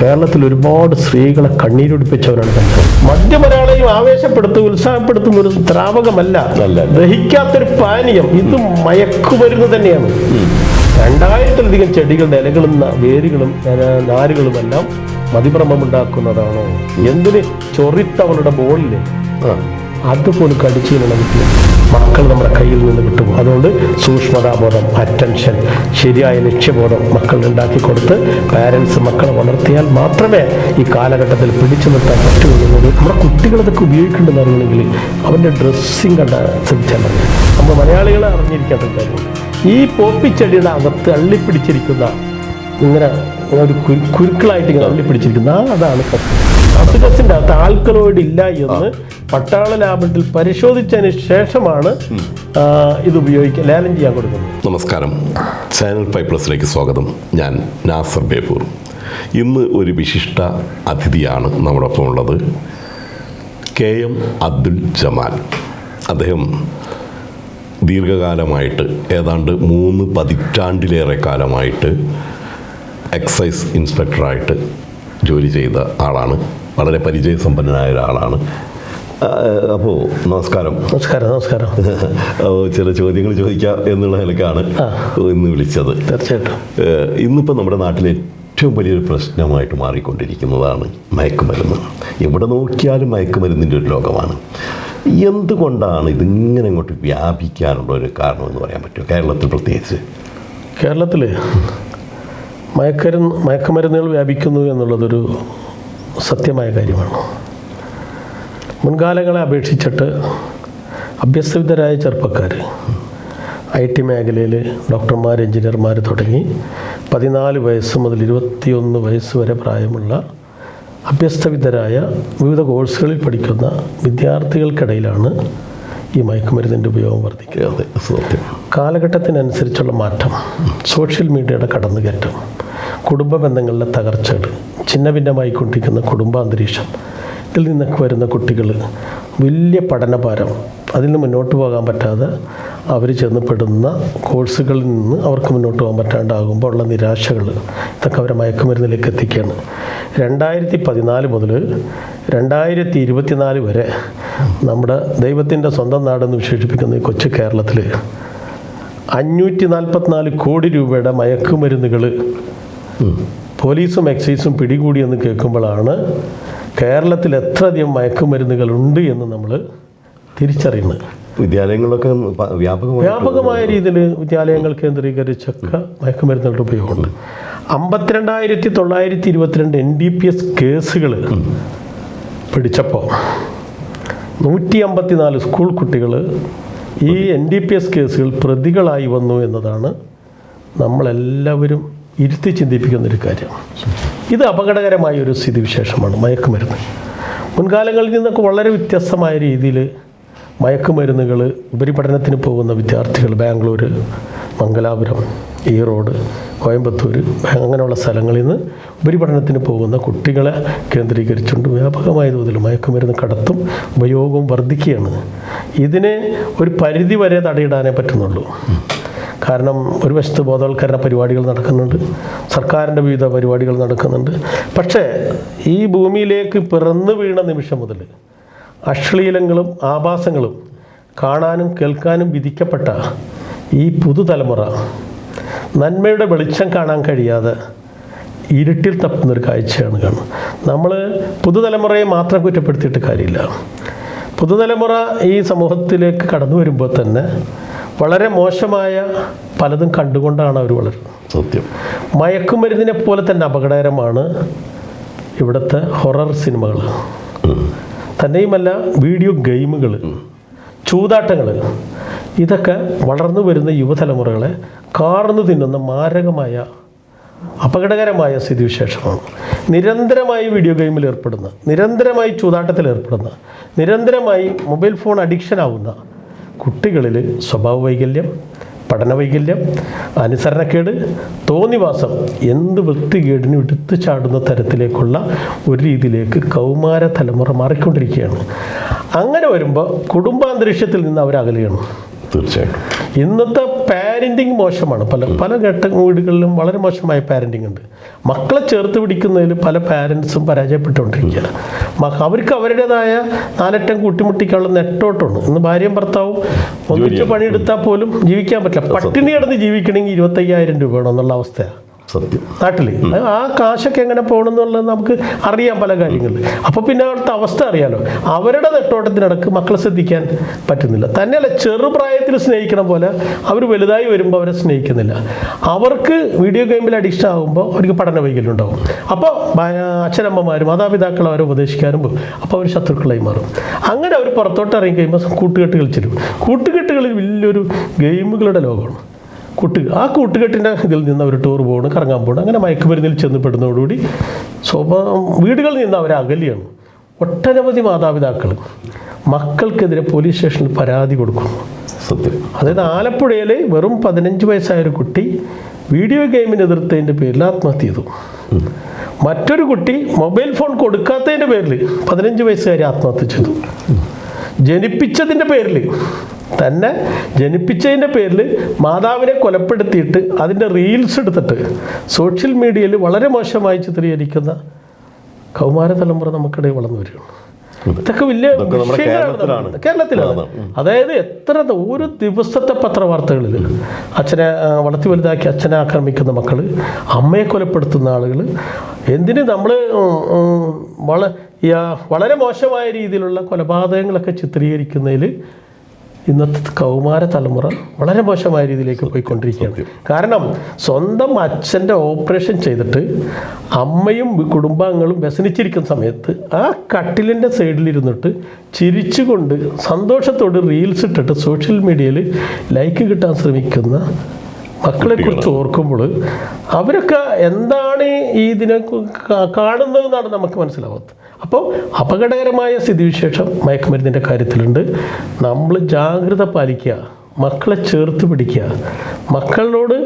കേരളത്തിൽ ഒരുപാട് സ്ത്രീകളെ കണ്ണീരൊടിപ്പിച്ചവരാണ് കണ്ടത് മധ്യമലയാളെയും ആവേശപ്പെടുത്തും ഉത്സാഹപ്പെടുത്തുന്ന ഒരു ദ്രാവകമല്ല. ദഹിക്കാത്തൊരു പാനീയം ഇത് മയക്കുമരുന്ന് തന്നെയാണ്. രണ്ടായിരത്തിലധികം ചെടികളുടെ ഇലകളും വേരുകളും ഏഹ്, നാരുകളും എല്ലാം മതിഭ്രമം ഉണ്ടാക്കുന്നതാണോ എന്തിന് ചൊറിത്തവളുടെ ബോളിൽ? ആ. അതുപോലും കടിച്ചു നമുക്ക് മക്കൾ നമ്മുടെ കയ്യിൽ നിന്ന് വിട്ടുപോകും. അതുകൊണ്ട് സൂക്ഷ്മതാബോധം അറ്റൻഷൻ ശരിയായ ലക്ഷ്യബോധം മക്കൾ ഉണ്ടാക്കി കൊടുത്ത് പാരൻസ് മക്കളെ വളർത്തിയാൽ മാത്രമേ ഈ കാലഘട്ടത്തിൽ പിടിച്ചു നിർത്താൻ പറ്റൂ നമ്മുടെ കുട്ടികൾ ഇതൊക്കെ ഉപയോഗിക്കേണ്ടതെന്ന് അറിയണമെങ്കിൽ അവന്റെ ഡ്രസ്സിങ് കണ്ട ശ്രദ്ധിച്ചാൽ മതി. നമ്മൾ മലയാളികളെ അറിഞ്ഞിരിക്കാത്ത ഈ പോപ്പിച്ചെടിയുടെ അകത്ത് അള്ളിപ്പിടിച്ചിരിക്കുന്ന ഇങ്ങനെ ഒരു കുരു കുരുക്കളായിട്ട് ഇങ്ങനെ അള്ളിപ്പിടിച്ചിരിക്കുന്ന അതാണ് കസിന്റെ അകത്ത് ആൽക്കലോയിഡ് ഇല്ല എന്ന് പട്ടാള ലാബിൽ പരിശോധിച്ചതിന് ശേഷമാണ് ഇത് ഉപയോഗിക്കുക ലേലം ചെയ്യാൻ കൊടുക്കുന്നത്. നമസ്കാരം. ചാനൽ ഫൈവ് പ്ലസിലേക്ക് സ്വാഗതം. ഞാൻ നാസർ ബേപൂർ ഇന്ന് ഒരു വിശിഷ്ട അതിഥിയാണ് നമ്മോടൊപ്പം ഉള്ളത്. K M Abdul Jamal. അദ്ദേഹം ദീർഘകാലമായിട്ട് ഏതാണ്ട് മൂന്ന് പതിറ്റാണ്ടിലേറെ കാലമായിട്ട് എക്സൈസ് ഇൻസ്പെക്ടറായിട്ട് ജോലി ചെയ്ത ആളാണ്. വളരെ പരിചയസമ്പന്നനായ ഒരാളാണ്. അപ്പോൾ നമസ്കാരം. നമസ്കാരം നമസ്കാരം. അപ്പോ ചില ചോദ്യങ്ങൾ ചോദിക്കാം എന്നുള്ള നിലക്കാണ് ഇന്ന് വിളിച്ചത്. തീർച്ചയായിട്ടും. ഇന്നിപ്പോ ഇന്നിപ്പോൾ നമ്മുടെ നാട്ടിലെ ഏറ്റവും വലിയൊരു പ്രശ്നമായിട്ട് മാറിക്കൊണ്ടിരിക്കുന്നതാണ് മയക്കുമരുന്ന്. എവിടെ നോക്കിയാലും മയക്കുമരുന്നിന്റെ ഒരു ലോകമാണ്. എന്തുകൊണ്ടാണ് ഇതിങ്ങനെ ഇങ്ങോട്ട് വ്യാപിക്കാനുള്ള ഒരു കാരണം എന്ന് പറയാൻ പറ്റുമോ? കേരളത്തിൽ പ്രത്യേകിച്ച്. കേരളത്തിൽ മയക്കരുന്ന് മയക്കുമരുന്നുകൾ വ്യാപിക്കുന്നു എന്നുള്ളതൊരു സത്യമായ കാര്യമാണ്. മുൻകാലങ്ങളെ അപേക്ഷിച്ചിട്ട് അഭ്യസ്തവിദ്യരായ ചെറുപ്പക്കാർ ഐ ടി മേഖലയിൽ ഡോക്ടർമാർ എഞ്ചിനീയർമാർ തുടങ്ങി പതിനാല് വയസ്സ് മുതൽ ഇരുപത്തിയൊന്ന് വയസ്സ് വരെ പ്രായമുള്ള അഭ്യസ്തവിദ്യരായ വിവിധ കോഴ്സുകളിൽ പഠിക്കുന്ന വിദ്യാർത്ഥികൾക്കിടയിലാണ് ഈ മയക്കുമരുന്നിന്റെ ഉപയോഗം വർദ്ധിക്കുന്നത്. സത്യം. കാലഘട്ടത്തിനനുസരിച്ചുള്ള മാറ്റം സോഷ്യൽ മീഡിയയുടെ കടന്നുകയറ്റം കുടുംബ ബന്ധങ്ങളിലെ തകർച്ചകൾ ഛിന്നഭിന്നമായിക്കൊണ്ടിരിക്കുന്ന കുടുംബാന്തരീക്ഷം ഇതിൽ നിന്നൊക്കെ വരുന്ന കുട്ടികൾ വലിയ പഠനഭാരം അതിൽ നിന്ന് മുന്നോട്ട് പോകാൻ പറ്റാതെ അവർ ചെന്നപ്പെടുന്ന കോഴ്സുകളിൽ നിന്ന് അവർക്ക് മുന്നോട്ട് പോകാൻ പറ്റാണ്ടാകുമ്പോൾ ഉള്ള നിരാശകൾ ഇതൊക്കെ അവരെ മയക്കുമരുന്നിലേക്ക് എത്തിക്കുകയാണ് രണ്ടായിരത്തി പതിനാല് മുതൽ രണ്ടായിരത്തി ഇരുപത്തിനാല് വരെ നമ്മുടെ ദൈവത്തിന്റെ സ്വന്തം നാടെന്ന് വിശേഷിപ്പിക്കുന്ന ഈ കൊച്ചു കേരളത്തിൽ അഞ്ഞൂറ്റി നാൽപ്പത്തിനാല് കോടി രൂപയുടെ മയക്കുമരുന്നുകൾ പോലീസും എക്സൈസും പിടികൂടിയെന്ന് കേൾക്കുമ്പോഴാണ് കേരളത്തിൽ എത്രയധികം മയക്കുമരുന്നുകൾ ഉണ്ട് എന്ന് നമ്മൾ തിരിച്ചറിയുന്നത് വിദ്യാലയങ്ങളൊക്കെ വ്യാപകമായി വ്യാപകമായ രീതിയിൽ വിദ്യാലയങ്ങൾ കേന്ദ്രീകരിച്ചൊക്കെ മയക്കുമരുന്നുകളുടെ ഉപയോഗമുണ്ട്. അമ്പത്തിരണ്ടായിരത്തി തൊള്ളായിരത്തി ഇരുപത്തിരണ്ട് എൻ ഡി പി എസ് കേസുകൾ പിടിച്ചപ്പോൾ നൂറ്റി അമ്പത്തിനാല് സ്കൂൾ കുട്ടികൾ ഈ എൻ ഡി പി എസ് കേസുകൾ പ്രതികളായി വന്നു എന്നതാണ് നമ്മളെല്ലാവരും ഇരുത്തി ചിന്തിപ്പിക്കുന്ന ഒരു കാര്യം. ഇത് അപകടകരമായ ഒരു സ്ഥിതിവിശേഷമാണ് മയക്കുമരുന്ന്. മുൻകാലങ്ങളിൽ നിന്നൊക്കെ വളരെ വ്യത്യസ്തമായ രീതിയിൽ മയക്കുമരുന്നുകൾ ഉപരിപഠനത്തിന് പോകുന്ന വിദ്യാർത്ഥികൾ ബാംഗ്ലൂർ മംഗലാപുരം ഈറോഡ് കോയമ്പത്തൂർ അങ്ങനെയുള്ള സ്ഥലങ്ങളിൽ നിന്ന് ഉപരിപഠനത്തിന് പോകുന്ന കുട്ടികളെ കേന്ദ്രീകരിച്ചുകൊണ്ട് വ്യാപകമായ തോതിൽ മയക്കുമരുന്ന് കടത്തും ഉപയോഗവും വർദ്ധിക്കുകയാണ്. ഇതിനെ ഒരു പരിധി വരെ തടയിടാനേ പറ്റുന്നുള്ളൂ. കാരണം ഒരു വശത്ത് ബോധവൽക്കരണ പരിപാടികൾ നടക്കുന്നുണ്ട് സർക്കാരിന്റെ വിവിധ പരിപാടികൾ നടക്കുന്നുണ്ട്. പക്ഷേ ഈ ഭൂമിയിലേക്ക് പിറന്നു വീണ നിമിഷം മുതൽ അശ്ലീലങ്ങളും ആഭാസങ്ങളും കാണാനും കേൾക്കാനും വിധിക്കപ്പെട്ട ഈ പുതുതലമുറ നന്മയുടെ വെളിച്ചം കാണാൻ കഴിയാതെ ഇരുട്ടിൽ തപ്പുന്നൊരു കാഴ്ചയാണ് കാണുന്നത്. നമ്മൾ പുതുതലമുറയെ മാത്രം കുറ്റപ്പെടുത്തിയിട്ട് കാര്യമില്ല. പുതുതലമുറ ഈ സമൂഹത്തിലേക്ക് കടന്നു വരുമ്പോൾ തന്നെ വളരെ മോശമായ പലതും കണ്ടുകൊണ്ടാണ് അവർ വളരുന്നത്. സത്യം. മയക്കുമരുന്നിനെ പോലെ തന്നെ അപകടകരമാണ് ഇവിടുത്തെ ഹൊറർ സിനിമകൾ. തന്നെയുമല്ല വീഡിയോ ഗെയിമുകൾ ചൂതാട്ടങ്ങൾ. ഇതൊക്കെ വളർന്നു വരുന്ന യുവതലമുറകളെ കാർന്നു തിന്നുന്ന മാരകമായ അപകടകരമായ സ്ഥിതിവിശേഷമാണ്. നിരന്തരമായി വീഡിയോ ഗെയിമിൽ ഏർപ്പെടുന്ന നിരന്തരമായി ചൂതാട്ടത്തിൽ ഏർപ്പെടുന്ന നിരന്തരമായി മൊബൈൽ ഫോൺ അഡിക്ഷൻ ആവുന്ന കുട്ടികളിൽ സ്വഭാവ വൈകല്യം പഠന വൈകല്യം അനുസരണക്കേട് തോന്നിവാസം എന്ത് വൃത്തികേടിനും എടുത്തു ചാടുന്ന തരത്തിലേക്കുള്ള ഒരു രീതിയിലേക്ക് കൗമാര തലമുറ മാറിക്കൊണ്ടിരിക്കുകയാണ്. അങ്ങനെ വരുമ്പോൾ കുടുംബാന്തരീക്ഷത്തിൽ നിന്ന് അവരകലുകയാണ്. തീർച്ചയായിട്ടും. ഇന്നത്തെ പാരന്റിങ് മോശമാണ്. പല പല ഘട്ട വീടുകളിലും വളരെ മോശമായ പാരന്റിങ് ഉണ്ട്. മക്കളെ ചേർത്ത് പിടിക്കുന്നതിൽ പല പാരൻസും പരാജയപ്പെട്ടുകൊണ്ടിരിക്കുകയാണ്. അവർക്ക് അവരുടേതായ നാലറ്റം കൂട്ടിമുട്ടിക്കാനുള്ള നെട്ടോട്ടുണ്ട്. ഇന്ന് ഭാര്യയും ഭർത്താവും ഒന്നിച്ച്. പണിയെടുത്താൽ പോലും ജീവിക്കാൻ പറ്റില്ല. പട്ടിണി കിടന്ന് ജീവിക്കണമെങ്കിൽ ഇരുപത്തയ്യായിരം രൂപ വേണം എന്നുള്ള അവസ്ഥയാണ് സത്യം. നാട്ടിൽ ആ കാശൊക്കെ എങ്ങനെ പോകണം എന്നുള്ളത് നമുക്ക് അറിയാം പല കാര്യങ്ങളിൽ അപ്പോൾ പിന്നെ അവിടുത്തെ അവസ്ഥ അറിയാലോ. അവരുടെ നെട്ടോട്ടത്തിനിടക്ക് മക്കളെ ശ്രദ്ധിക്കാൻ പറ്റുന്നില്ല. തന്നെയല്ല ചെറുപ്രായത്തിൽ സ്നേഹിക്കണ പോലെ അവർ വലുതായി വരുമ്പോൾ അവരെ സ്നേഹിക്കുന്നില്ല. അവർക്ക് വീഡിയോ ഗെയിമിൽ അഡിക്ഷൻ ആകുമ്പോൾ അവർക്ക് പഠന വൈകല്യം ഉണ്ടാവും അപ്പോൾ അച്ഛനമ്മമാരും മാതാപിതാക്കൾ അവരെ ഉപദേശിക്കാനും പോകും. അപ്പോൾ അവർ ശത്രുക്കളായി മാറും. അങ്ങനെ അവർ പുറത്തോട്ട് ഇറങ്ങി കഴിയുമ്പോൾ കൂട്ടുകെട്ട് കളിച്ചിരും കൂട്ടുകെട്ടുകളിൽ വലിയൊരു ഗെയിമുകളുടെ ലോകമാണ്. കൂട്ട് ആ കൂട്ടുകെട്ടിന്റെ ഇതിൽ നിന്ന് അവർ ടൂർ പോകണം കറങ്ങാൻ പോകണം അങ്ങനെ മയക്കുമരുന്നിൽ ചെന്ന് പെടുന്നതോടുകൂടി സ്വഭാവം വീടുകളിൽ നിന്ന് അവർ അകലിയാണ്. ഒട്ടനവധി മാതാപിതാക്കൾ മക്കൾക്കെതിരെ പോലീസ് സ്റ്റേഷനിൽ പരാതി കൊടുക്കുന്നു. സത്യം. അതായത് ആലപ്പുഴയിൽ വെറും പതിനഞ്ച് വയസ്സായ ഒരു കുട്ടി വീഡിയോ ഗെയിമിന് എതിർത്തതിന്റെ പേരിൽ ആത്മഹത്യ ചെയ്തു മറ്റൊരു കുട്ടി മൊബൈൽ ഫോൺ കൊടുക്കാത്തതിന്റെ പേരിൽ പതിനഞ്ച് വയസ്സുകാരി ആത്മഹത്യ ചെയ്തു. ജനിപ്പിച്ചതിന്റെ പേരിൽ തന്നെ ജനിപ്പിച്ചതിന്റെ പേരിൽ മാതാവിനെ കൊലപ്പെടുത്തിയിട്ട് അതിന്റെ റീൽസ് എടുത്തിട്ട് സോഷ്യൽ മീഡിയയിൽ വളരെ മോശമായി ചിത്രീകരിക്കുന്ന കൗമാര തലമുറ നമുക്കിടയിൽ വളർന്നു വരികയാണ്. ഇതൊക്കെ വലിയ വിഷയങ്ങളാണ്. കേരളത്തിലാണ്. അതായത് എത്ര ഒരു ദിവസത്തെ പത്രവാർത്തകളിൽ അച്ഛനെ വളർത്തി വലുതാക്കി അച്ഛനെ ആക്രമിക്കുന്ന മക്കൾ അമ്മയെ കൊലപ്പെടുത്തുന്ന ആളുകൾ എന്തിന് നമ്മൾ വള വളരെ മോശമായ രീതിയിലുള്ള കൊലപാതകങ്ങളൊക്കെ ചിത്രീകരിക്കുന്നതിൽ ഇന്നത്തെ കൗമാര തലമുറ വളരെ മോശമായ രീതിയിലേക്ക് പോയിക്കൊണ്ടിരിക്കുകയാണ്. കാരണം സ്വന്തം അച്ഛന്റെ ഓപ്പറേഷൻ ചെയ്തിട്ട് അമ്മയും കുടുംബാംഗങ്ങളും വ്യസനിച്ചിരിക്കുന്ന സമയത്ത് ആ കട്ടിലിന്റെ സൈഡിലിരുന്നിട്ട് ചിരിച്ചുകൊണ്ട് സന്തോഷത്തോട് റീൽസ് ഇട്ടിട്ട് സോഷ്യൽ മീഡിയയിൽ ലൈക്ക് കിട്ടാൻ ശ്രമിക്കുന്ന മക്കളെ കുറിച്ച് ഓർക്കുമ്പോൾ അവരൊക്കെ എന്താണ് ഈ ഇതിനെ കാണുന്നത് കാണുന്നതെന്നാണ് നമുക്ക് മനസ്സിലാവാത്തത്. അപ്പോൾ അപകടകരമായ സ്ഥിതിവിശേഷം മയക്കുമരുന്നിന്റെ കാര്യത്തിലുണ്ട്. നമ്മൾ ജാഗ്രത പാലിക്കുക മക്കളെ ചേർത്ത് പിടിക്കുക മക്കളോട്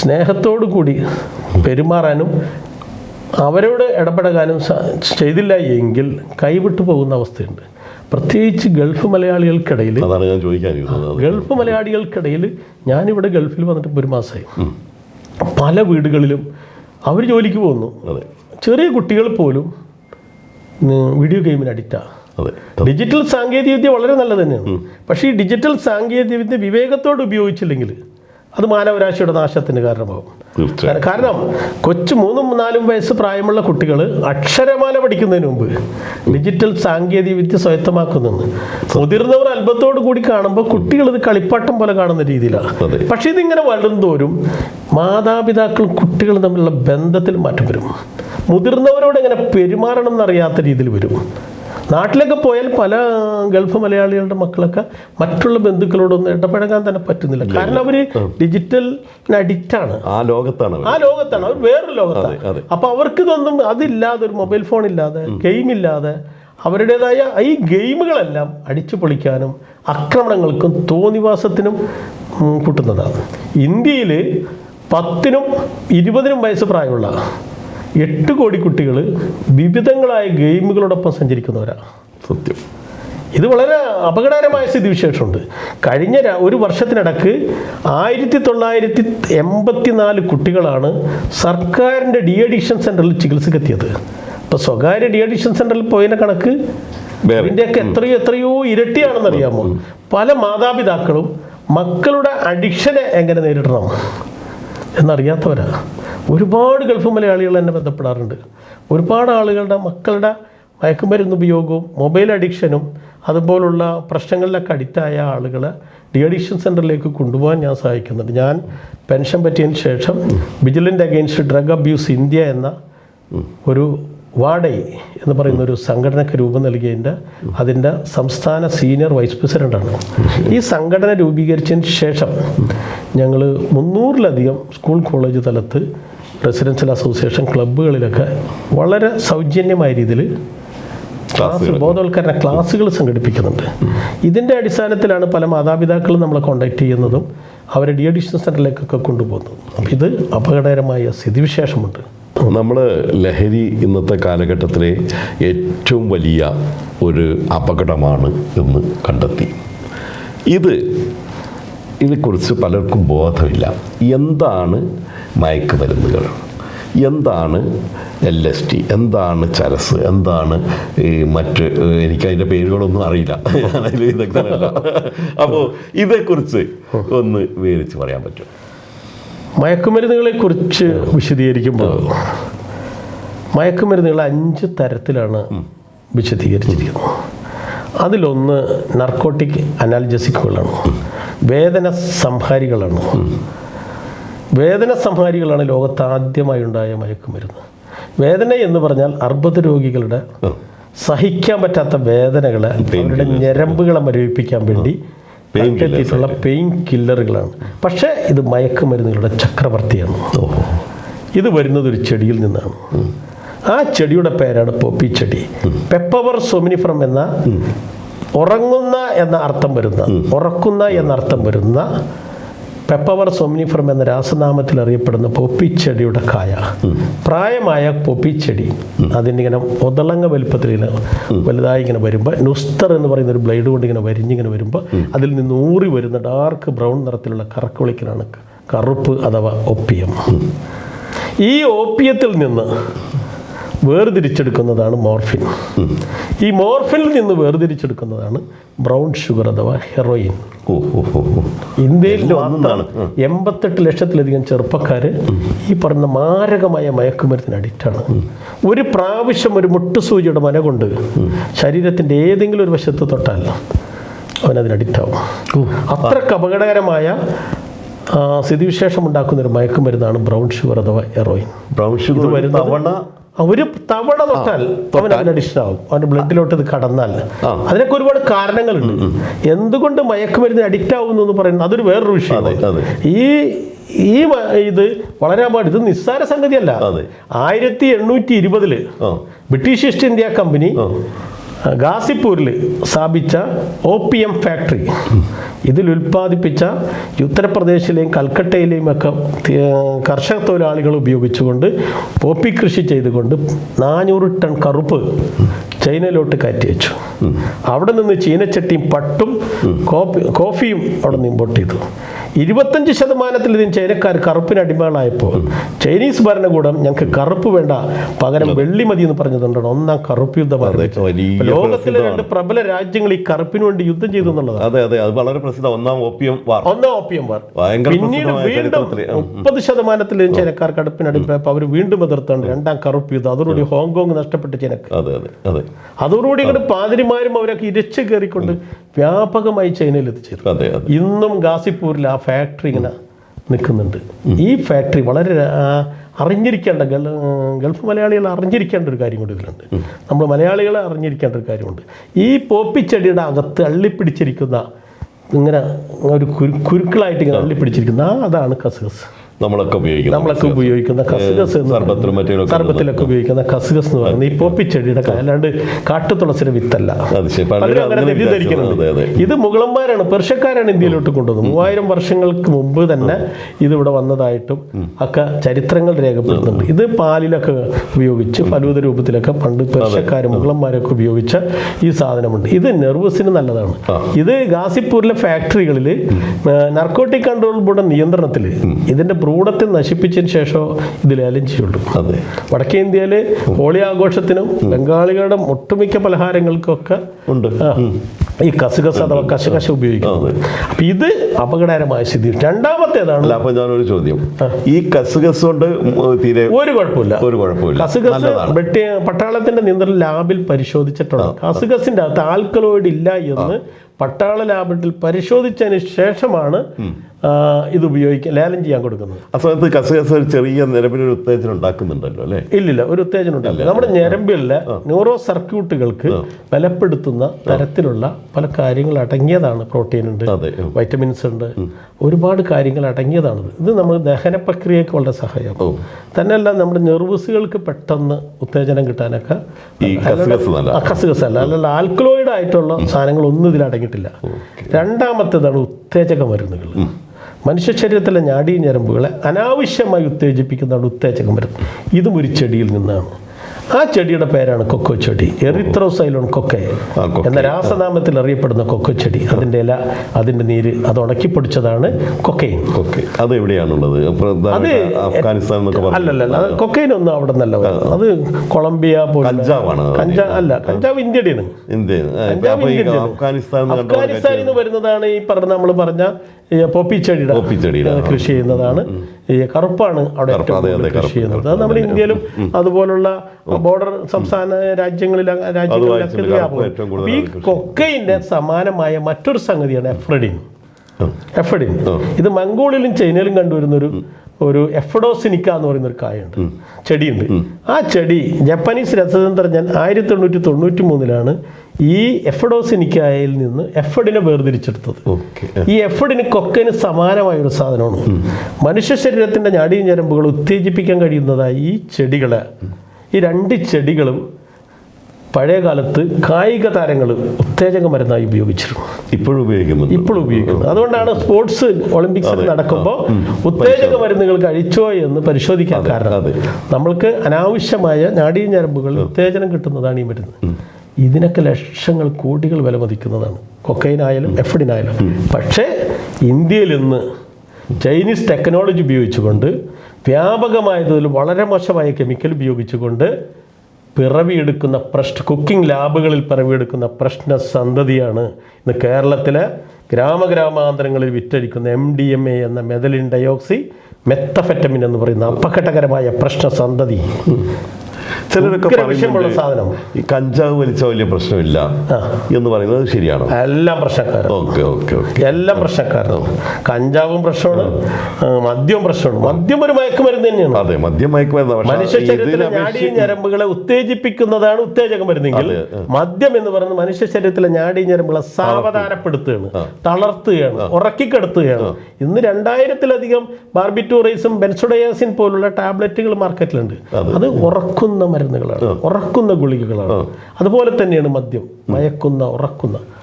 സ്നേഹത്തോടു കൂടി പെരുമാറാനും അവരോട് ഇടപെടാനും ചെയ്തില്ല എങ്കിൽ കൈവിട്ടു പോകുന്ന അവസ്ഥയുണ്ട്. പ്രത്യേകിച്ച് ഗൾഫ് മലയാളികൾക്കിടയിൽ ഗൾഫ് മലയാളികൾക്കിടയിൽ ഞാനിവിടെ ഗൾഫിൽ വന്നിട്ട് ഒരു മാസമായി പല വീടുകളിലും അവർ ജോലിക്ക് പോകുന്നു. ചെറിയ കുട്ടികൾ പോലും വീഡിയോ ഗെയിമിന് അഡിക്റ്റാണ് ഡിജിറ്റൽ സാങ്കേതികവിദ്യ വളരെ നല്ലത് തന്നെയാണ്. പക്ഷേ ഈ ഡിജിറ്റൽ സാങ്കേതികവിദ്യ വിവേകത്തോട് ഉപയോഗിച്ചില്ലെങ്കിൽ അത് മാനവരാശിയുടെ നാശത്തിന് കാരണമാകും. കാരണം കൊച്ചു മൂന്നും നാലും വയസ്സ് പ്രായമുള്ള കുട്ടികൾ അക്ഷരമാല പഠിക്കുന്നതിന് മുമ്പ് ഡിജിറ്റൽ സാങ്കേതിക വിദ്യ സ്വായത്തമാക്കുന്നുണ്ട് മുതിർന്നവർ അല്പത്തോടു കൂടി കാണുമ്പോൾ കുട്ടികൾ ഇത് കളിപ്പാട്ടം പോലെ കാണുന്ന രീതിയിലാണ്. പക്ഷേ ഇതിങ്ങനെ വളരുന്നതോറും മാതാപിതാക്കളും കുട്ടികളും തമ്മിലുള്ള ബന്ധത്തിൽ മാറ്റം വരും. മുതിർന്നവരോട് എങ്ങനെ പെരുമാറണം എന്നറിയാത്ത രീതിയിൽ വരും. നാട്ടിലൊക്കെ പോയാൽ പല ഗൾഫ് മലയാളികളുടെ മക്കളൊക്കെ മറ്റുള്ള ബന്ധുക്കളോടൊന്നും ഇടപഴകാൻ തന്നെ പറ്റുന്നില്ല. കാരണം അവർ ഡിജിറ്റൽ അഡിക്റ്റാണ് ആ ലോകത്താണ് ആ ലോകത്താണ്. അവർ വേറൊരു ലോകത്താണ്. അപ്പോൾ അവർക്ക് ഇതൊന്നും അതില്ലാതെ ഒരു മൊബൈൽ ഫോൺ ഇല്ലാതെ ഗെയിം ഇല്ലാതെ അവരുടേതായ ഈ ഗെയിമുകളെല്ലാം അടിച്ചു പൊളിക്കാനും ആക്രമണങ്ങൾക്കും തോന്നിവാസത്തിനും കൂട്ടുന്നതാണ്. ഇന്ത്യയിൽ പത്തിനും ഇരുപതിനും വയസ്സ് പ്രായമുള്ള എട്ട് കോടി കുട്ടികൾ വിവിധങ്ങളായ ഗെയിമുകളോടൊപ്പം സഞ്ചരിക്കുന്നവരാണ് സത്യം. ഇത് വളരെ അപകടകരമായ സ്ഥിതിവിശേഷമുണ്ട്. കഴിഞ്ഞ ഒരു വർഷത്തിനിടക്ക് ആയിരത്തി തൊള്ളായിരത്തി എൺപത്തി നാല് കുട്ടികളാണ് സർക്കാരിന്റെ ഡി അഡിക്ഷൻ സെന്ററിൽ ചികിത്സക്കെത്തിയത്. ഇപ്പോൾ സ്വകാര്യ ഡി അഡിക്ഷൻ സെന്ററിൽ പോയതിന്റെ കണക്ക്. ഇതിന്റെയൊക്കെ എത്രയോ എത്രയോ ഇരട്ടിയാണെന്നറിയാമോ? പല മാതാപിതാക്കളും മക്കളുടെ അഡിക്ഷനെ എങ്ങനെ നേരിടണം? എന്നറിയാത്തവരാ. ഒരുപാട് ഗൾഫ് മലയാളികൾ എന്നെ ബന്ധപ്പെടാറുണ്ട്. ഒരുപാട് ആളുകളുടെ മക്കളുടെ മയക്കുമരുന്ന് ഉപയോഗവും മൊബൈൽ അഡിക്ഷനും അതുപോലുള്ള പ്രശ്നങ്ങളിലൊക്കെ അഡിക്റ്റായ ആളുകൾ ഡി അഡിക്ഷൻ സെന്ററിലേക്ക് കൊണ്ടുപോകാൻ ഞാൻ സഹായിക്കുന്നുണ്ട്. ഞാൻ പെൻഷൻ പറ്റിയതിന് ശേഷം vigilant against drug abuse India എന്ന ഒരു വാടൈ എന്ന് പറയുന്ന ഒരു സംഘടനയ്ക്ക് രൂപം നൽകിയതിന്റെ അതിന്റെ സംസ്ഥാന സീനിയർ വൈസ് പ്രസിഡന്റാണ്. ഈ സംഘടന രൂപീകരിച്ചതിന് ശേഷം ഞങ്ങൾ മുന്നൂറിലധികം സ്കൂൾ കോളേജ് തലത്ത് റെസിഡൻഷ്യൽ അസോസിയേഷൻ ക്ലബ്ബുകളിലൊക്കെ വളരെ സൗജന്യമായ രീതിയിൽ ക്ലാസ് ബോധവൽക്കരണ ക്ലാസ്സുകൾ സംഘടിപ്പിക്കുന്നുണ്ട്. ഇതിന്റെ അടിസ്ഥാനത്തിലാണ് പല മാതാപിതാക്കളും നമ്മളെ കോൺടാക്ട് ചെയ്യുന്നതും അവരെ ഡി അഡിഷൻ സെന്ററിലേക്കൊക്കെ കൊണ്ടുപോകുന്നതും. അപ്പം ഇത് അപകടകരമായ സ്ഥിതിവിശേഷമുണ്ട്. നമ്മൾ ലഹരി ഇന്നത്തെ കാലഘട്ടത്തിലെ ഏറ്റവും വലിയ ഒരു അപകടമാണ് എന്ന് കണ്ടെത്തി. ഇത് ഇതിനെക്കുറിച്ച് പലർക്കും ബോധമില്ല. എന്താണ് മയക്കുമരുന്നുകൾ? എന്താണ് എൽ എസ് ടി എന്താണ് ചരസ്? എന്താണ് ഈ മറ്റ് എനിക്കതിന്റെ പേരുകളൊന്നും അറിയില്ല. ഞാനതിൽ അപ്പോൾ ഇതേക്കുറിച്ച് ഒന്ന് വിവരിച്ച് പറയാൻ പറ്റും. മയക്കുമരുന്നുകളെ കുറിച്ച് വിശദീകരിക്കുമ്പോൾ മയക്കുമരുന്നുകൾ അഞ്ച് തരത്തിലാണ് വിശദീകരിച്ചിരിക്കുന്നത്. അതിലൊന്ന് നർക്കോട്ടിക് അനാൽജസിക്കുകളാണ് വേദന സംഹാരികളാണ്. വേദന സംഹാരികളാണ് ലോകത്ത് ആദ്യമായി ഉണ്ടായ മയക്കുമരുന്ന്. വേദന എന്ന് പറഞ്ഞാൽ അർബുദ രോഗികളുടെ സഹിക്കാൻ പറ്റാത്ത വേദനകളെ അവരുടെ ഞരമ്പുകളെ മരവിപ്പിക്കാൻ വേണ്ടി കണ്ടെത്തിയിട്ടുള്ള പെയിൻ കില്ലറുകളാണ് പക്ഷേ ഇത് മയക്കുമരുന്നുകളുടെ ചക്രവർത്തിയാണ്. ഇത് വരുന്നത് ഒരു ചെടിയിൽ നിന്നാണ്. ആ ചെടിയുടെ പേരാണ് പോപ്പി ചെടി. പെപ്പവർ സൊമിനിഫ്രം എന്ന ഉറങ്ങുന്ന എന്ന അർത്ഥം വരുന്ന ഉറക്കുന്ന എന്ന അർത്ഥം വരുന്ന പെപ്പവർ സോമിനിഫറം എന്ന രാസനാമത്തിൽ അറിയപ്പെടുന്ന പൊപ്പിച്ചെടിയുടെ കായ. പ്രായമായ പൊപ്പിച്ചെടി. ചെടി അതിനിങ്ങനെ ഒതളങ്ങ വലുപ്പത്തിൽ ഇങ്ങനെ വലുതായി ഇങ്ങനെ വരുമ്പോൾ നുസ്തർ എന്ന് പറയുന്ന ഒരു ബ്ലേഡ് കൊണ്ട് ഇങ്ങനെ വരിഞ്ഞിങ്ങനെ വരുമ്പോൾ അതിൽ നിന്ന് ഊറി വരുന്ന ഡാർക്ക് ബ്രൗൺ നിറത്തിലുള്ള കറക്കുളിക്കലാണ് കറുപ്പ് അഥവാ ഒപ്പിയം. ഈ ഓപ്പിയത്തിൽ നിന്ന് വേർതിരിച്ചെടുക്കുന്നതാണ് മോർഫിൻ. ഈ മോർഫിനിൽ നിന്ന് വേർതിരിച്ചെടുക്കുന്നതാണ് ബ്രൗൺ ഷുഗർ അഥവാ ഹെറോയിൻ. ഇന്ത്യയിൽ. എൺപത്തെട്ട് ലക്ഷത്തിലധികം ചെറുപ്പക്കാർ ഈ പറഞ്ഞ മാരകമായ മയക്കുമരുന്നിന് അഡിക്റ്റാണ് ഒരു പ്രാവശ്യം ഒരു മുട്ടുസൂചിയുടെ മന കൊണ്ട് ശരീരത്തിന്റെ ഏതെങ്കിലും ഒരു വശത്ത് തൊട്ടാൽ അവനതിന് അഡിക്റ്റാവും അത്രയ്ക്ക് അപകടകരമായ സ്ഥിതിവിശേഷം ഉണ്ടാക്കുന്ന ഒരു മയക്കുമരുന്നാണ് ബ്രൗൺ ഷുഗർ അഥവാ എറോയിൻ ബ്രൗൺ ഷുഗർ വരുന്ന തവണ ഒരു തവണ തൊട്ടാൽ അവൻ അവൻ അഡിക്ഷൻ ആവും അവന്റെ ബ്ലഡിലോട്ട് ഇത് കടന്നാൽ. അതിനൊക്കെ ഒരുപാട് കാരണങ്ങളുണ്ട്. എന്തുകൊണ്ട് മയക്കുമരുന്ന് അഡിക്റ്റ് ആവുന്നു എന്ന് പറയുന്നത് അതൊരു വേറൊരു വിഷയമാണ്. ഈ ഈ ഇത് വളരെ പാട് ഇത് നിസ്സാര സംഗതിയല്ല. ആയിരത്തി എണ്ണൂറ്റി ഇരുപതിൽ ബ്രിട്ടീഷ് ഈസ്റ്റ് ഇന്ത്യ കമ്പനി. ഗാസിപ്പൂരിൽ സ്ഥാപിച്ച ഒ പി എം ഫാക്ടറി. ഇതിൽ ഉൽപ്പാദിപ്പിച്ച ഉത്തർപ്രദേശിലെയും കൽക്കട്ടയിലെയും ഒക്കെ കർഷക തൊഴിലാളികൾ ഉപയോഗിച്ചുകൊണ്ട് പോപ്പി കൃഷി ചെയ്തുകൊണ്ട് നാനൂറ് ടൺ കറുപ്പ് ചൈനയിലോട്ട് കയറ്റി വെച്ചു. അവിടെ നിന്ന് ചീനച്ചട്ടിയും പട്ടും കോപ്പി കോഫിയും അവിടെ നിന്ന് ഇമ്പോർട്ട് ചെയ്തു. ഇരുപത്തഞ്ച് ശതമാനത്തിലധികം ചൈനക്കാർ കറുപ്പിന് അടിമകളായപ്പോൾ ചൈനീസ് ഭരണകൂടം ഞങ്ങൾക്ക് കറുപ്പ് വേണ്ട പകരം വെള്ളി മതി എന്ന് പറഞ്ഞതുകൊണ്ടാണ് ഒന്നാം കറുപ്പ് യുദ്ധം. ലോകത്തിലെ രണ്ട് പ്രബല രാജ്യങ്ങൾ ഈ കറുപ്പിന് വേണ്ടി യുദ്ധം ചെയ്തു എന്നുള്ളതാണ്. അതെ അതെ അത് വളരെ പ്രസിദ്ധ. ഒന്നാം ഓപ്പിയം വാർ ഒന്നാം ഓപ്പിയം വാർ പിന്നീട് വീണ്ടും മുപ്പത് ശതമാനത്തിലധികം ചൈനക്കാർ കടുപ്പിനടുപ്പപ്പോൾ അവർ വീണ്ടും എതിർത്താണ് രണ്ടാം കറുപ്പ് യുദ്ധം. അതോടുകൂടി ഹോങ്കോങ് നഷ്ടപ്പെട്ട് ചൈനക്ക്. അതെ അതെ അതെ. അതോടുകൂടി ഇങ്ങോട്ട് പാതിരിമാരും അവരൊക്കെ ഇരച്ചു കയറിക്കൊണ്ട് വ്യാപകമായി ചൈനയിൽ എത്തിച്ചേരും ഇന്നും ഗാസിപ്പൂരിൽ ആ ഫാക്ടറി ഇങ്ങനെ നിൽക്കുന്നുണ്ട്. ഈ ഫാക്ടറി വളരെ അറിഞ്ഞിരിക്കേണ്ട ഗൾ ഗൾഫ് മലയാളികൾ അറിഞ്ഞിരിക്കേണ്ട ഒരു കാര്യം കൂടി ഇതിലുണ്ട്. നമ്മൾ മലയാളികളെ അറിഞ്ഞിരിക്കേണ്ട ഒരു കാര്യമുണ്ട്. ഈ പോപ്പിച്ചെടിയുടെ അകത്ത് അള്ളിപ്പിടിച്ചിരിക്കുന്ന ഇങ്ങനെ ഒരു കുരു കുരുക്കളായിട്ട് ഇങ്ങനെ അള്ളിപ്പിടിച്ചിരിക്കുന്ന അതാണ് കസുകസ്. നമ്മളൊക്കെ ഉപയോഗിക്കുന്നത് നമ്മളൊക്കെ ഉപയോഗിക്കുന്ന കസുകസ് സർബത്തിലും മറ്റേ സർബത്തിലൊക്കെ ഉപയോഗിക്കുന്ന കസുകസ് എന്ന് പറയുന്നത് ഈ പോപ്പിച്ചെടിയുടെ അല്ലാണ്ട് കാട്ടുതുളസിയുടെ വിത്തല്ല. ഇത് മുഗളന്മാരാണ്. പെർഷ്യക്കാരാണ് ഇന്ത്യയിലോട്ട് കൊണ്ടുവന്നത്. മൂവായിരം വർഷങ്ങൾക്ക് മുമ്പ് തന്നെ ഇതിവിടെ ഇവിടെ വന്നതായിട്ടും ഒക്കെ ചരിത്രങ്ങൾ രേഖപ്പെടുത്തുന്നുണ്ട്. ഇത് പാലിലൊക്കെ ഉപയോഗിച്ച് ഫലൂത രൂപത്തിലൊക്കെ പണ്ട് പെർഷ്യക്കാരും മുഗളന്മാരൊക്കെ ഉപയോഗിച്ച ഈ സാധനമുണ്ട്. ഇത് നെർവസിന് നല്ലതാണ്. ഇത് ഗാസിപ്പൂരിലെ ഫാക്ടറികളിൽ നർക്കോട്ടിക് കൺട്രോൾ ബോർഡ് നിയന്ത്രണത്തിൽ ഇതിന്റെ ഭ്രൂണത്തെ നശിപ്പിച്ചതിന് ശേഷമോ ഇത് ലേലം ചെയ്യുള്ളൂ അതെ. വടക്കേ ഇന്ത്യയിൽ ഹോളി ആഘോഷത്തിനും ബംഗാളികളുടെ ഒട്ടുമിക്ക പലഹാരങ്ങൾക്കൊക്കെ ഉണ്ട്. ഈ കസുകസ അഥവാ കശകശ ഉപയോഗിക്കുന്നത് അപ്പൊ ഇത് അപകടകരമായ സ്ഥിതി. രണ്ടാമത്തേതാണ് അപ്പൊ ഞാനൊരു ചോദ്യം. ഈ കസുകസ് കൊണ്ട് തീരെ ഒരു കുഴപ്പമില്ല. ഒരു കുഴപ്പമില്ല. കസുകസ് പട്ടാളത്തിന്റെ നിയന്ത്രണ ലാബിൽ പരിശോധിച്ചിട്ടുണ്ട്. കസുകസിന്റെ അകത്ത് ആൽക്കലോയിഡ് ഇല്ല എന്ന് പട്ടാള ലാബിൽ പരിശോധിച്ചതിന് ശേഷമാണ് ഇത് ഉപയോഗിക്കുക ലേലം ചെയ്യാൻ കൊടുക്കുന്നത്. ആ സമയത്ത് കസകസ ഒരു ചെറിയ നിലവിലൊരു ഉത്തേജനം ഉണ്ടാക്കുന്നുണ്ടല്ലോ അല്ലേ? ഇല്ലില്ല ഒരു ഉത്തേജനം ഉണ്ടാക്കില്ല. നമ്മുടെ ഞരമ്പിലെ ന്യൂറോ സർക്യൂട്ടുകൾക്ക് ബലപ്പെടുത്തുന്ന തരത്തിലുള്ള പല കാര്യങ്ങൾ അടങ്ങിയതാണ് പ്രോട്ടീൻ ഉണ്ട് വൈറ്റമിൻസ് ഉണ്ട് ഒരുപാട് കാര്യങ്ങൾ അടങ്ങിയതാണ്. ഇത് നമ്മൾ ദഹന പ്രക്രിയക്ക് വളരെ സഹായം തന്നെയല്ല നമ്മുടെ നെർവസുകൾക്ക് പെട്ടെന്ന് ഉത്തേജനം കിട്ടാനൊക്കെ കസുകസ് അല്ല അല്ലെങ്കിൽ ആൽക്കലോയിഡ് ആയിട്ടുള്ള സാധനങ്ങളൊന്നും ഇതിൽ അടങ്ങിയിട്ടില്ല രണ്ടാമത്തേതാണ് ഉത്തേജക മരുന്നുകൾ. മനുഷ്യ ശരീരത്തിലെ ഞാടീ ഞരമ്പുകളെ അനാവശ്യമായി ഉത്തേജിപ്പിക്കുന്നതാണ് ഉത്തേജകം മരുന്ന് ഇതും ഒരു ചെടിയിൽ നിന്നാണ്. ആ ചെടിയുടെ പേരാണ് കൊക്കോ ചെടി. എറിത്രോസൈലോൺ കൊക്കെ. എന്ന രാസനാമത്തിൽ അറിയപ്പെടുന്ന കൊക്കോ ചെടി. അതിന്റെ ഇല അതിന്റെ നീര് അത് ഉണക്കി പൊടിച്ചതാണ് കൊക്കൈൻ. അത് എവിടെയാണുള്ളത്? അഫ്ഗാനിസ്ഥാൻ അല്ലല്ല കൊക്കൈൻ ഒന്നും അവിടെ നിന്നല്ല അത് കൊളംബിയ കഞ്ചാവാണ് അല്ല കഞ്ചാവ് ഇന്ത്യയുടെയാണ് അഫ്ഗാനിസ്ഥാനിൽ നിന്ന് വരുന്നതാണ് ഈ പറഞ്ഞ നമ്മൾ പറഞ്ഞ പൊപ്പിച്ചെടിയുടെ പോപ്പി ചെടിയുടെ പോപ്പി ചെടിയുടെ, കൃഷി ചെയ്യുന്നതാണ്. ഈ കറുപ്പാണ് അവിടെ കൃഷി ചെയ്യുന്നത്. അത് നമ്മുടെ ഇന്ത്യയിലും അതുപോലുള്ള ബോർഡർ സംസ്ഥാന രാജ്യങ്ങളിൽ രാജ്യങ്ങളിലൊക്കെ വ്യാപകം ഈ. കൊക്കൈന്റെ സമാനമായ മറ്റൊരു സംഗതിയാണ് എഫ്രഡിൻ. എഫഡിൻ ഇത് മംഗോളിലും ചൈനയിലും കണ്ടുവരുന്ന ഒരു ഒരു എഫഡോസിനിക്ക എന്ന് പറയുന്ന ഒരു കായുണ്ട് ചെടിയുണ്ട്. ആ ചെടി ജപ്പാനീസ് രസതന്ത്രജ്ഞൻ ആയിരത്തി തൊണ്ണൂറ്റി തൊണ്ണൂറ്റി മൂന്നിലാണ് ഈ എഫഡോസിനിക്കായയിൽ നിന്ന് എഫഡിനെ വേർതിരിച്ചെടുത്തത്. ഈ എഫഡിന് കൊക്കന് സമാനമായ ഒരു സാധനമാണ് മനുഷ്യ ശരീരത്തിന്റെ ഞാടിയും ഞരമ്പുകൾ ഉത്തേജിപ്പിക്കാൻ കഴിയുന്നതായി ഈ ചെടികളെ ഈ രണ്ട് ചെടികളും പഴയ കാലത്ത് കായിക താരങ്ങൾ ഉത്തേജക മരുന്നായി ഉപയോഗിച്ചിരുന്നു. ഇപ്പോഴും ഉപയോഗിക്കുന്നു ഇപ്പോഴും ഉപയോഗിക്കുന്നു. അതുകൊണ്ടാണ് സ്പോർട്സ് ഒളിമ്പിക്സ് നടക്കുമ്പോൾ. ഉത്തേജക മരുന്നുകൾ കഴിച്ചോ എന്ന് പരിശോധിക്കാൻ കാരണം നമ്മൾക്ക് അനാവശ്യമായ നാഡീ ഞരമ്പുകൾ ഉത്തേജനം കിട്ടുന്നതാണ് ഈ മരുന്ന്. ഇതിനൊക്കെ ലക്ഷങ്ങൾ കോടികൾ വില മതിക്കുന്നതാണ് കൊക്കൈനായാലും എഫഡിനായാലും. പക്ഷേ ഇന്ത്യയിൽ ഇന്ന് ചൈനീസ് ടെക്നോളജി ഉപയോഗിച്ചുകൊണ്ട് വ്യാപകമായതിൽ വളരെ മോശമായ കെമിക്കൽ ഉപയോഗിച്ചുകൊണ്ട് പിറവിയെടുക്കുന്ന പ്രശ്ന കുക്കിംഗ് ലാബുകളിൽ പിറവിയെടുക്കുന്ന പ്രശ്ന സന്തതിയാണ് ഇന്ന് കേരളത്തിലെ ഗ്രാമഗ്രാമാന്തരങ്ങളിൽ വിറ്റഴിക്കുന്ന എം ഡി എം എ എന്ന മെതലിൻ ഡയോക്സി മെത്തഫെറ്റമിൻ എന്ന് പറയുന്ന അപകടകരമായ പ്രശ്ന സന്തതി. ചിലരൊക്കെ പറയുന്നുണ്ട് ഈ കഞ്ചാവ് വലിച്ച വലിയ പ്രശ്നമില്ല എന്ന് പറയുന്നത് ശരിയാണ്. എല്ലാം പ്രശ്നക്കാരും. Okay okay okay. എല്ലാം പ്രശ്നക്കാരും. കഞ്ചാവും പ്രശ്നമാണ് മദ്യവും പ്രശ്നമാണ്. മദ്യം ഒരു മയക്കുമരുന്ന് തന്നെയാണ്. അതെ മദ്യം മയക്കുമരുന്ന്. മനുഷ്യ ശരീരത്തിലെ ഞരമ്പുകളെ ഉത്തേജിപ്പിക്കുന്നതാണ് ഉത്തേജക മരുന്നെങ്കിൽ മദ്യം എന്ന് പറയുന്നത് മനുഷ്യ ശരീരത്തിലെ ഞാടി ഞരമ്പുകളെ സാവധാനപ്പെടുത്തുകയാണ് തളർത്തുകയാണ് ഉറക്കിക്കെടുത്തുകയാണ്. ഇന്ന് രണ്ടായിരത്തിലധികം ബാർബിറ്റൂറൈസും ബെൻസുഡയാസിൻ പോലുള്ള ടാബ്ലറ്റുകൾ മാർക്കറ്റിലുണ്ട്. അത് ഉറക്കുന്ന മരുന്നുകളാണ്. ഉറക്കുന്ന ഗുളികകളാണ്. അതുപോലെ തന്നെയാണ് മദ്യം. മയക്കുന്ന ഉറക്കുന്ന.